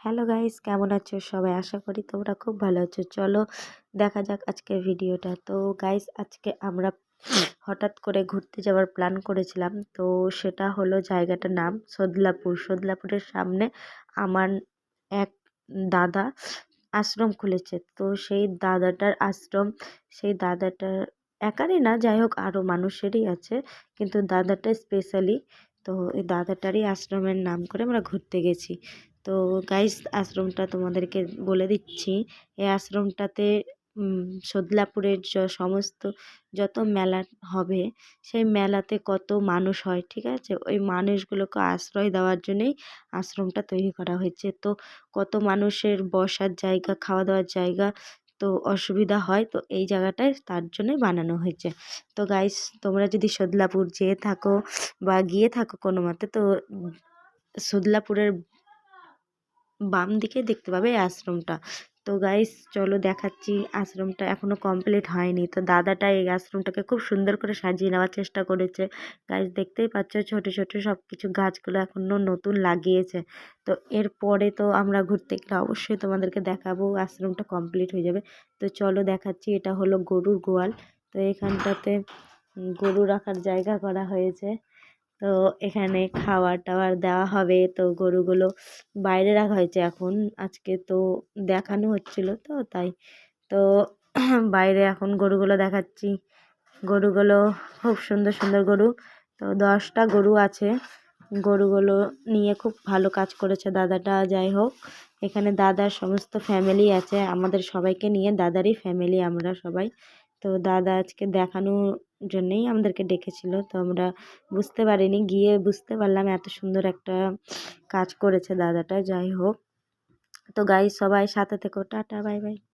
Hello guys, কেমন আছো সবাই? আশা করি তোমরা খুব ভালো আছো। চলো দেখা যাক আজকের ভিডিওটা। তো গাইস, আজকে আমরা হঠাৎ করে ঘুরতে যাওয়ার প্ল্যান করেছিলাম। তো সেটা হলো জায়গাটার নাম সদলাপুর। সদলাপুরের সামনে আমার এক দাদা আশ্রম খুলেছে। তো সেই দাদাটার আশ্রম, সেই দাদাটার একারই না, যাই হোক আরও মানুষেরই আছে। কিন্তু দাদাটা স্পেশালি তো এই দাদাটারই আশ্রমের নাম করে আমরা ঘুরতে গেছি। তো গাইস আশ্রমটা তোমাদেরকে বলে দিচ্ছি। এই আশ্রমটাতে সদলাপুরের সমস্ত যত মেলা হবে, সেই মেলাতে কত মানুষ হয়, ঠিক আছে? ওই মানুষগুলোকে আশ্রয় দেওয়ার জন্যেই আশ্রমটা তৈরি করা হয়েছে। তো কত মানুষের বসার জায়গা খাওয়া দাওয়ার জায়গা তো অসুবিধা হয়, তো এই জায়গাটায় তার জন্যই বানানো হয়েছে। তো গাইস তোমরা যদি সদলাপুর যেয়ে থাকো বা গিয়ে থাকো কোনো মতে, তো সদলাপুরের বাম দিকে দেখতে পাবে আশ্রমটা। তো গাইস চলো দেখাচ্ছি, আশ্রমটা এখনও কমপ্লিট হয়নি। তো দাদাটা এই আশ্রমটাকে খুব সুন্দর করে সাজিয়ে নেওয়ার চেষ্টা করেছে। গাইস দেখতেই পাচ্ছ ছোট ছোট সব কিছু গাছগুলো এখনও নতুন লাগিয়েছে। তো এরপরে তো আমরা ঘুরতে গেলে অবশ্যই তোমাদেরকে দেখাবো, আশ্রমটা কমপ্লিট হয়ে যাবে। তো চলো দেখাচ্ছি, এটা হলো গরুর গোয়াল। তো এখানটাতে গরু রাখার জায়গা করা হয়েছে। তো এখানে খাওয়ার টাওয়ার দেওয়া হবে। তো গরুগুলো বাইরে রাখা হয়েছে এখন। আজকে তো দেখানো হচ্ছিল তো, তাই। তো বাইরে এখন গরুগুলো দেখাচ্ছি। গরুগুলো খুব সুন্দর সুন্দর গরু। তো দশটা গরু আছে। গরুগুলো নিয়ে খুব ভালো কাজ করেছে দাদাটা, যাই হোক। এখানে দাদার সমস্ত ফ্যামিলি আছে। আমাদের সবাইকে নিয়ে দাদারই ফ্যামিলি আমরা সবাই। তো দাদা আজকে দেখানোর জন্যেই আমাদেরকে ডেকেছিল। তো আমরা বুঝতে পারিনি, গিয়ে বুঝতে পারলাম এত সুন্দর একটা কাজ করেছে দাদাটা, যাই হোক। তো গাই সবাই সাথে থেকো, টাটা বাই বাই